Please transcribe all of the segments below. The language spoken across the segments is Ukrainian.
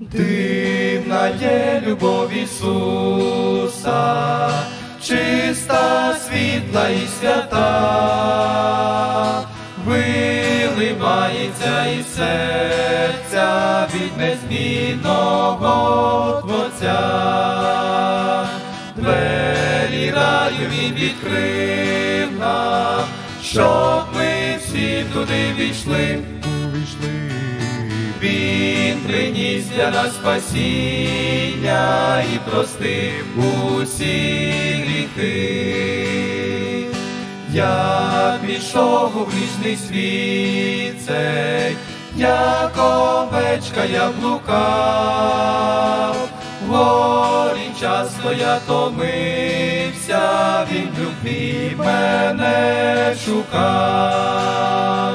Дивна є любов Ісуса, чиста, світла і свята, виливається із серця від незмінного Творця. Двері раю він відкрив нам, щоб ми всі туди війшли. увійшли. Приніс для нас спасіння і простив усі гріхи. Я пішов у грішний світ цей, як овечка я блукав, горі часто я томився, він в любві мене шукав.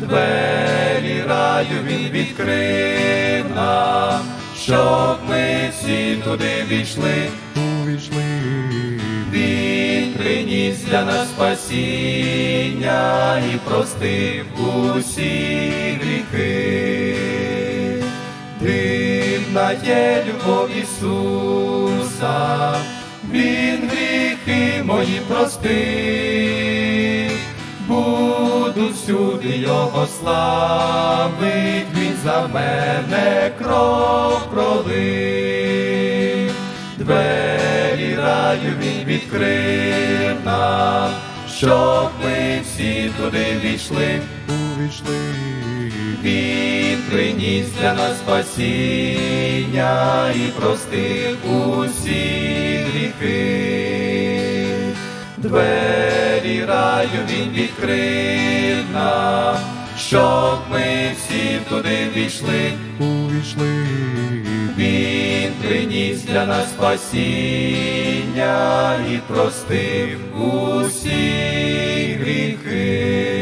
Двері раю він відкрив щоб ми всі туди війшли. Увійшли. Він приніс для нас спасіння і простив усі гріхи. Дивна є любов Ісуса, Він гріхи мої простив. Буду всюди його славить, він за мене кров раю він відкрив нам, щоб ми всі туди війшли. Увійшли. Він приніс для нас спасіння і простив усі гріхи. Двері раю він відкрив нам, щоб ми всі туди війшли. Увійшли. Він приніс для нас спасіння і простив усі гріхи.